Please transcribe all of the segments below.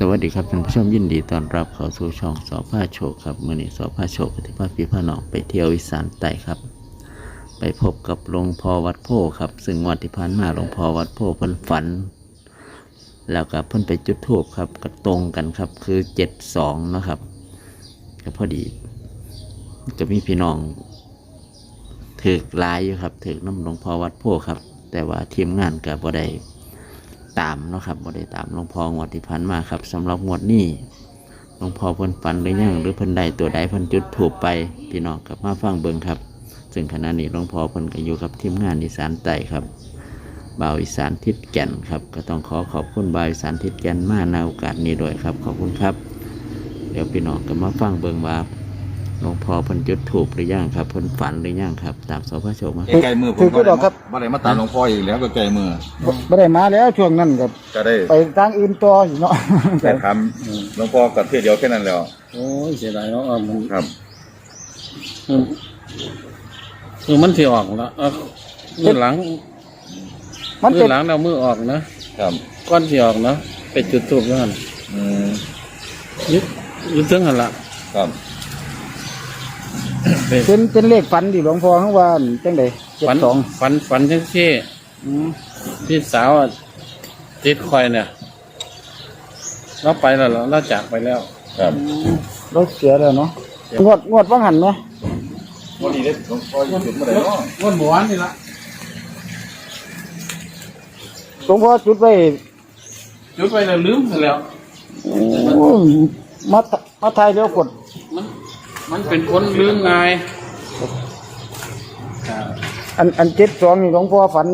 สวัสดีครับท่านผู้ชมยินดีต้อนรับเข้าสู่ช่องสอผ้าโชคครับมื่อนี้สอผ้าโชคปฏิภาณพี่พาน้องไปเที่ยวอีสานใต้ครับ ไปพบกับหลวงพ่อวัดโพครับ ซึ่งวันที่ผ่านมาหลวงพ่อวัดโพเพิ่นฝัน แล้วก็เพิ่นไปจุดธูปครับก็ตรงกันครับคือเจ็ดสองนะครับก็พอดีก็มีพี่น้องถือกลายอยู่ครับถือน้ำหลวงพ่อวัดโพครับ แต่ว่าทีมงานก็บ่ได้ ตามเนาะครับบ่ได้ตามหลวงพ่องวดที่ผ่านมาครับสำหรับงวดนี้หลวงพ่อเพิ่นฝันหรือยังหรือเพิ่นได้ตัวใดเพิ่นจุดถูกไปพี่น้องกับมาฟังเบิ่งครับ ซึ่งขณะนี้หลวงพ่อเพิ่นก็อยู่กับทีมงานอีสานใต้ครับบ่าวอีสานทิศแก่นครับ ก็ต้องขอขอบคุณบ่าวอีสานทิศแก่นมาในโอกาสนี้ด้วยครับ ขอบคุณครับ เดี๋ยวพี่น้องก็มาฟังเบิ่งว่า หลวงพ่อเพิ่นจุดถูกหรือยังครับเพิ่นฝันหรือยังครับ ตามสพระโชคมาใกล้ๆมือผมถือก็ดอกครับบ่ได้มาตามหลวงพ่ออีกแล้วก็ใกล้มือไม่ได้มาแล้วช่วงนั้นกับก็ได้ไปทางอื่นต่ออยู่เนาะแต่ทำหลวงพ่อกับเที่ยวเดียวแค่นั้นแล้วโอ้ยเสียดายเนาะมันครับคือคือมันที่ออกแล้วเออมือหลังมันมืเป็อนหลังเรามือออกนะครับก้อนที่ออกเนาะไปจุดทูบแล้วหันอืมยึดยึดถึงหันละครับ ไปเป็นเป็นเลขฝันที่หลวงพ่อเขาว่าจังไดเจ็ดฝันสองฝันฝันทั้งที่อืมพี่สาวอะติดคอยเนี่ยเราไปแล้วเหรอเราจากไปแล้วครับเราเสียแล้วเนาะงวดงวดว่างหันเนาะวันนี้เด้หลวงพ่ออยู่จุดเมื่อไหร่เนาะวันหมวนนี่ละหลวงพ่อจุดไว้จุดไปแล้วลืมไปแล้ว โอ้ยมามาไทยแล้วกด มันมันเป็นคนลืมไงายครับอันอันเจ็ดสองนี่หลวงพ่อฝัน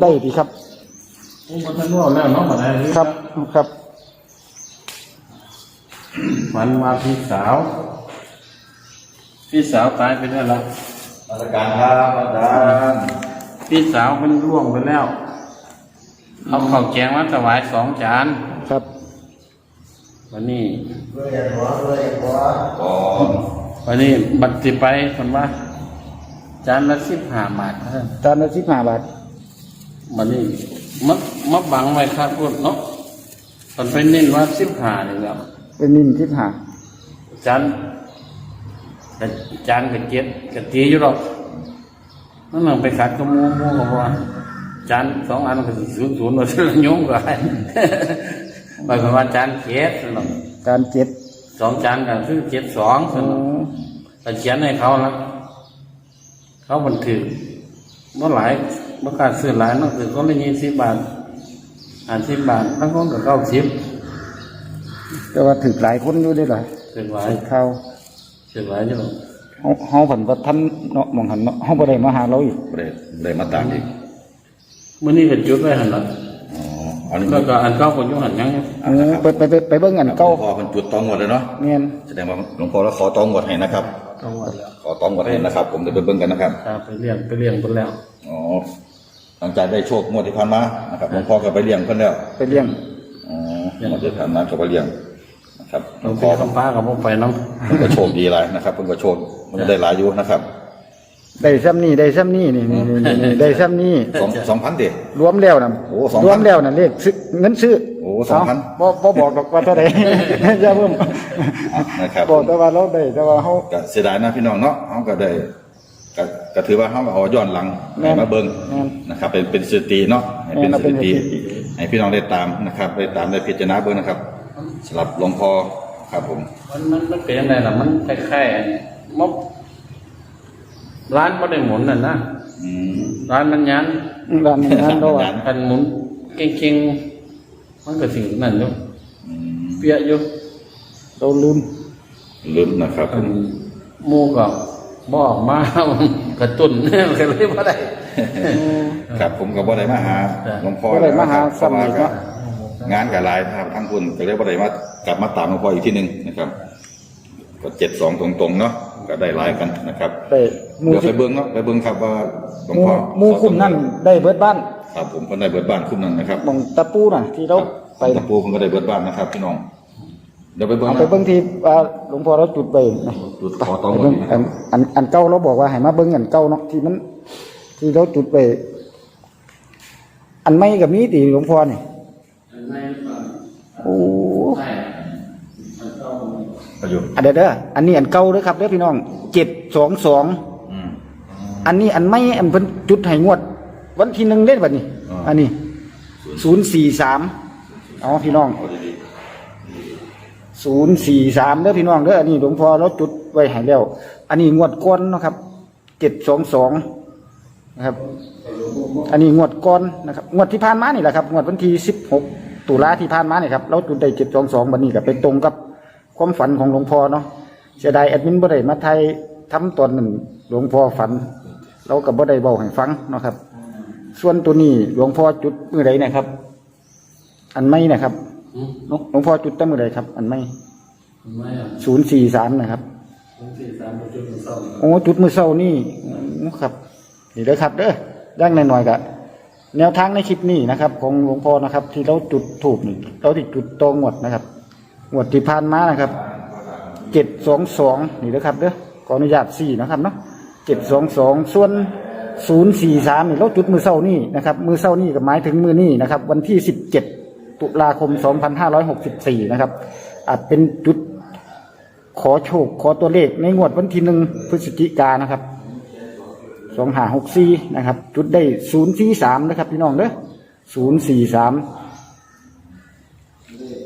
ได้ดีครับผมก็ท่านว่าแล้วเนาะมาได้เลยครับครับมันมาพี่สาว พี่สาวตายไปแล้วล่ะมาตรการครับอาจารย์พี่สาวมันร่วงไปแล้ว เอาข้าวแกงมาถวายสองจานครับ วันนี้ก่อนวันนี้บัตรสิไปคนว่า จานละสิบห้าบาทเท่านั้นจานละสิบห้าบาทวันนี้มัดมัดบังไว้ครับพูดเนาะคนไปเน้นว่าสิบห้าเลยแล้วเป็นนินสิบห้าจานแต่จานกับเจ็ดกับตีอยู่หรอกนั่นนั่งไปขัดกับหมูหมูกับว่าจานสองอันก็สิศูนย์ศูนย์ว่าจะโยงก็ ได้ไปประมาณจานเจ็ดสนองจานเจ็ดสองจานก็คือเจ็ดสองสอ๋อนองแต่เขียนให้เขาละเขาบันทึกเมื่อหลายเมื่อการซื้อหลายเนั่นคือเขาเลยยี่สิบบาทอ่านสิบบาทบางคนก็เก้าสิบแต่ว่าถึกหลายคนอยู่ได้หลายซื้อหลายถึกเข้าซื้อหลายอยู่เฮาเฮาผันว่าท่านเนาะมองหันเนาะเฮาบ่ได้มาหาเราอีกบ่ได้บ่ได้มาตามอีกมื่อนี้ก็จุดไว้หันละ อ๋ออันนี้แล้วก็อันเก้าคนอยุ่หันยังอยู่เออไปไปไปไปเบิ่งอันหลวเก่างพ่อเป็นจุดตองหมดเลยเนาะแม่นแสดงว่าหลวงพ่อแล้วขอตองหมดให้นะครับเก้าวันแล้วขอตองหมดให้นะครับ ผมจะไปเบิ่งกันนะครับครับไปเลี้ยงไปเลี้ยงคนแล้ว อ๋อหลังจากได้โชคงวดที่ผ่านมานะครับหลวงพ่อก็ไปเลี้ยงเพิ่นแล้วไปเลี้ยงอ๋องวดที่ผ่านมาก็ไปเลี้ยงนะครับหลบาวงงทีพ่อ คำป้ากับพวกไปน้องเพิ่นก็โชคดีหลายนะครับเพิ่นก็โชคมันก็ได้หลายอยู่นะครับ ได้ซ้ำนี่ได้ซ้ำนี่นี่นี่นี่นี่ได้ซ้ำนี่สองสองพันเด็ด รวมแล้วน่ะโอ้2,000รวมแล้วน่ะเลขซื้อเงินซื้อโอ้2,000 เาบ่บ่บอกดอกว่าเท่าใดอย่าเพิ่มนะครับบอกแต่ว่าเราได้แต่ว่าเฮาก็เสียดายนะพี่น้องเนาะเขาก็ได้ก็ก็ถือว่าเขาก็เอาย้อนหลังแม่ให้นมาเบิ่งแม่นนะครับ เป็นเป็นสถิติเนาะให้เป็นแม่นสเอาเป็นถิติสถิติให้พี่น้องได้ตามนะครับ ได้ตามได้พิจารณาเบิ่งนะครับสำหรับหลวงพ่อครับผม มันมันมันเป็นอะไรล่ะมันคล้ายๆมบ ร้านก็ได้หมุนน่ะนะอืมร้านมันยันร้านนี้นั้นเราว่ากันหมุนเก่งๆมันก็สิ่งนั้นอยู่อืมเปียอยู่เราลืมลืมนะครับอันหมูก็บอกมา กระตุ้น ก็เลยว่าได้ ครับผมก็บ่ได้มาหาจ้ะ หลวงพ่อบ่ได้มาหาเพราะว่าซ้ำอีกก็เนาะ งานกับหลายนะครับทั้งคุณก็เลยบ่ได้มากลับมาตามหลวงพ่ออีกที่หนึ่งนะครับ ก็เจ็ดสองตรงๆเนาะก็ได้หลายกันนะครับ ได้ หมู่เดี๋ยวสิไปเบิ่งเนาะไปเบิ่งครับว่าหลวงหมู่พ่อหมู่คุมนั่นได้เบิดบ้านครับผมเพิ่นได้เบิดบ้านคุ้มนั่นนะครับหมองตะปูน่ะ ที่เราไปตะปูเพิ่นก็ได้เบิดบ้านนะครับพี่น้อง เดี๋ยวไปเบิ่งเอานะไปเบิ่งที่ว่าหลวงพ่อเราจุดไปนะจุดขอตองไปหมดเบิ่งนี่นะคอัรับนอันอันเก่าเราบอกว่าให้มาเบิ่งอันเก่าเนาะที่มัน ที่เราจุดไป อันไม่กับมีตีหลวงพ่อนี่โอ้ ประโยชน์ อันเด้อเด้ออันนี้อันเก่าเด้อครับเด้อพี่น้องเจ็ดสองสองอืม อันนี้อันไม่อันเพิ่นจุดให้งวด วันที่หนึ่งเล่นบัดนี้ อ๋ออั อันนี้ศูนย์สี่สามเอาพี่น้องเอาดีศูนย์สี่สามเด้อพี่น้องเด้ออันนี้หลวงพ่อเราจุดไว้ให้แล้ว อันนี้งวดก้อนเนาะครับเจ็ดสองสองนะครับ อันนี้งวดก้อนนะครับงวดที่ผ่านมานี่แหละครับงวดวันที่สิบหกตุลาที่ผ่านมานี่ครับเราจุดได้เจ็ดสองสองบันนี้ก็ไปตรงกับความฝันของหลวงพ่อเนาะเสียดายแอดมินบ่ได้มาไทยทำตอนนั้นหลวงพ่อฝัน เราก็บ่ได้เบาให้ฟังเนาะครับ ส่วนตัวนี้หลวงพ่อจุดมือใดนะครับ อันไม่นะครับอืมหลวงพ่อจุดตั้งมือใดครับ อันไม่ไม่อะศูนย์สี่สามนะครับผมสี่สามจุดเศร้าโอ้จุดมือเศร้านี่โอ้ครับนี่เด้อครับเด้อดังหน่อยๆกะแนวทางในคลิปนี้นะครับ ของหลวงพ่อนะครับ ที่เราจุดถูกนี่เราติดจุดตรงงวดนะครับงวดที่ผ่านมานะครับเจ็ดสองสองนี่เด้อครับเด้อขออนุญาตสี่นะครับเนาะเจ็ดสองสองส่วนศูนย์สี่สามนี่เราจุดมือเศร้านี่นะครับมือเศร้านี่ก็หมายถึงมือนี่นะครับวันที่สิบเจ็ดตุลาคมสองพันห้าร้อยหกสิบสี่นะครับอาจเป็นจุดขอโชคขอตัวเลขในงวดวันที่หนึ่งพฤศจิกานะครับสองหาหกสี่นะครับ จุดได้ศูนย์สี่สามนะครับพี่น้องเด้อศูนย์สี่สาม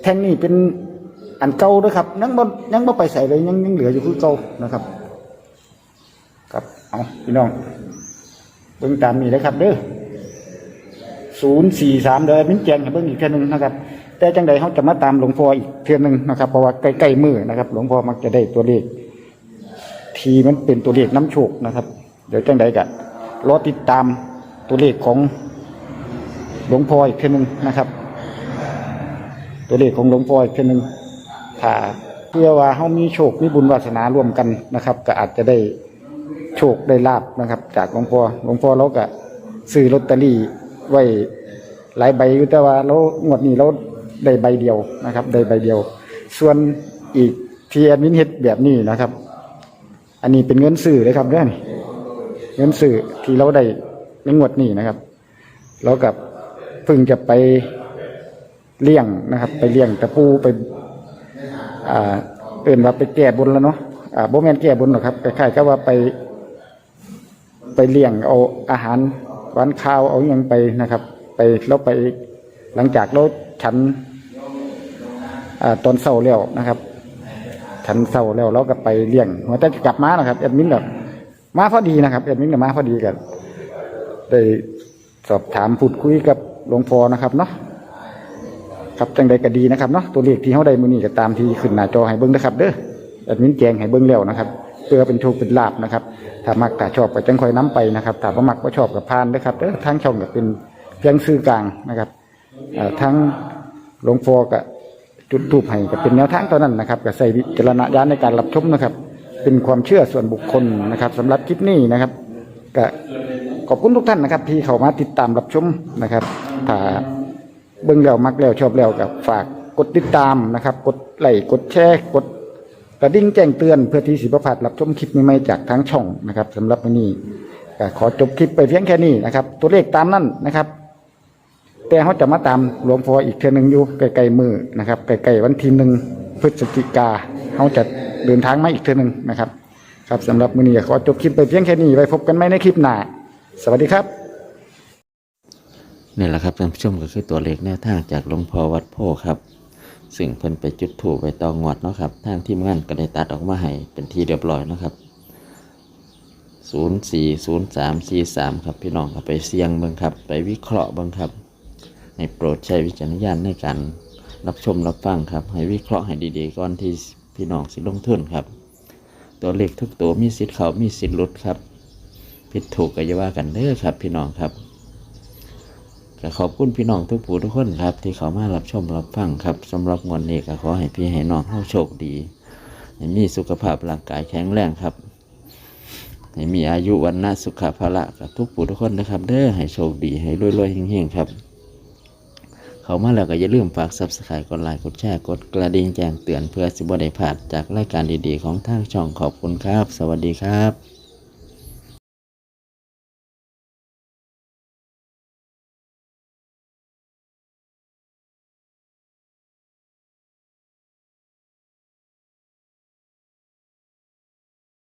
แท่งนี้เป็นอันเก่าด้อครับยังบ่ยังบ่ไปใส่เลยยังยังเหลืออยู่คือเก่านะครับ เอาพี่น้องเบิ่งตามนี้เลยครับเด้อศูนย์สี่สามเดี๋ยวมิ้นแจงให้เบิ่งอีกเท่านึงนะครับ แต่จังใดเขาจะมาตามหลวงพ่ออีกเทื่อนึงนะครับ เพราะว่าใกล้ๆมือนะครับ หลวงพ่อมักจะได้ตัวเลข ทีมันเป็นตัวเลขน้ำโชคนะครับ เดี๋ยวจังใดกะรอติดตามตัวเลขของหลวงพ่ออีกเทื่อนึงนะครับ ตัวเลขของหลวงพ่ออีกเทื่อนึงถ้าเพื่อว่าเขามีโชคมีบุญวาสนาร่วมกันนะครับ ก็อาจจะได้ โชคได้ลาบนะครับ จากหลวงพ่อหลวงพ่อเราก็ซื้อลอตเตอรี่ไว้หลายใบอยู่แต่ว่าเรางวดนี้เราได้ใบเดียวนะครับได้ใบเดียว ส่วนอีกทีแอดมินเฮ็ดแบบนี้นะครับ อันนี้เป็นเงินสื่อเลยครับเด้อนี่เงินสื่อที่เราได้ในงวดนี้นะครับเรากับพิ่งจะไปเลี้ยงนะครับ ไปเลี้ยงตะปูไปอ่าเอื่นว่าไปแก้บนแล้วเนาะอ่าบ่แมนแก้บนหรอกครับคล้ายๆก็ว่าไป ไปเลี้ยงเอาอาหารหวานข้าวเอาอหยังไปนะครับ ไปเราไปหลังจากเราฉันอตอนเช้าแล้วนะครับ ฉันเศร้าแล้วเราก็ไปเลี้ยงหัวแต่กลับมานะครับแอดมินแบบมาพอดีนะครับแอดมินกับมาพอดีกันได้สอบถามพูดคุยกับหลวงพ่อนะครับเนาะครับจังใดก็ดีนะครับเนาะตัวเลขที่เขาได้มือนี้ก็ตามที่ขึ้นหน้าจอให้เบิ้งนะครับ เด้อแอดมินแจงให้เบิ้งแล้วนะครับ เพื่อเป็นโชคเป็นลาบนะครับถ้ามักถ้าชอบก็จังคอยน้ำไปนะครับถ้าบ่มักก็ชอบกับพานนะครับเด้งช่องก็เป็นเพียงซื่อกลางนะครับทั้งหลวงพ่อก็จุดทูปให้ก็เป็นแนวทางเท่านั้นนะครับก็ใส่วิจารณญาณในการรับชมนะครับ เป็นความเชื่อส่วนบุคคลนะครับสำหรับคลิปนี้นะครับก็ขอบคุณทุกท่านนะครับ ที่เข้ามาติดตามรับชมนะครับ ถ้าเบิ่งแล้วมักแล้วชอบแล้วก็ฝากกดติดตามนะครับ กดไลค์กดแชร์กด กระดิ่งแจ้งเตือนเพื่อที่สิบพลาดรับชมคลิปใหม่ๆจากทางช่องนะครับสำหรับวันนี้ก็ขอจบคลิปไปเพียงแค่นี้นะครับ ตัวเลขตามนั้นนะครับ แต่เขาจะมาตามหลวงพ่ออีกเทือนึงอยู่ใกลๆมือนะครับใกลๆวันที่หนึ่งพฤศจิกาเขาจะเดินทางมาอีกเทือนึงนะครับ ครับสำหรับมื้อนี้ขอจบคลิปไปเพียงแค่นี้ไว้พบกันใหม่ในคลิปหน้าสวัสดีครับนี่แหละครับท่านผู้ชมก็คือตัวเลขแนวทางจากหลวงพ่อวัดโพครับ ซึ่งเพิ่นไปจุดถูกไปตองงวดเนาะครับทางทีมงานก็ได้ตัดออกมาให้เป็นที่เรียบร้อยเนาะครับ040343ครับพี่น้องก็ไปเสี่ยงเบิ่งครับ ไปวิเคราะห์เบิ่งครับ ให้โปรดใช้วิจารณญาณในการรับชมรับฟังครับ ให้วิเคราะห์ให้ดีๆก่อนที่พี่น้องสิลงทุนครับ ตัวเลขทุกตัวมีสิทธิ์เขามีสิทธิ์ลดครับ ผิดถูกก็อย่าว่ากันเด้อครับ พี่น้องครับ ก็ขอบคุณพี่น้องทุกผู้ทุกคนครับ ที่เขามารับชมรับฟังครับสำหรับงวดนี้ก็ขอให้พี่ให้น้องเฮาโชคดีให้มีสุขภาพร่างกายแข็งแรงครับให้มีอายุวันนะสุขภาระกับทุกผู้ทุกคนนะครับ เด้อให้โชคดีให้รวยๆเฮงๆครับ เขามาแล้วก็อย่าลืมฝาก subscribe กดไลค์กดแชร์กดกระดิ่งแจ้งเตือนเพื่อสิบได้พลาดจากรายการดีๆ ของทางช่องขอบคุณครับ สวัสดีครับ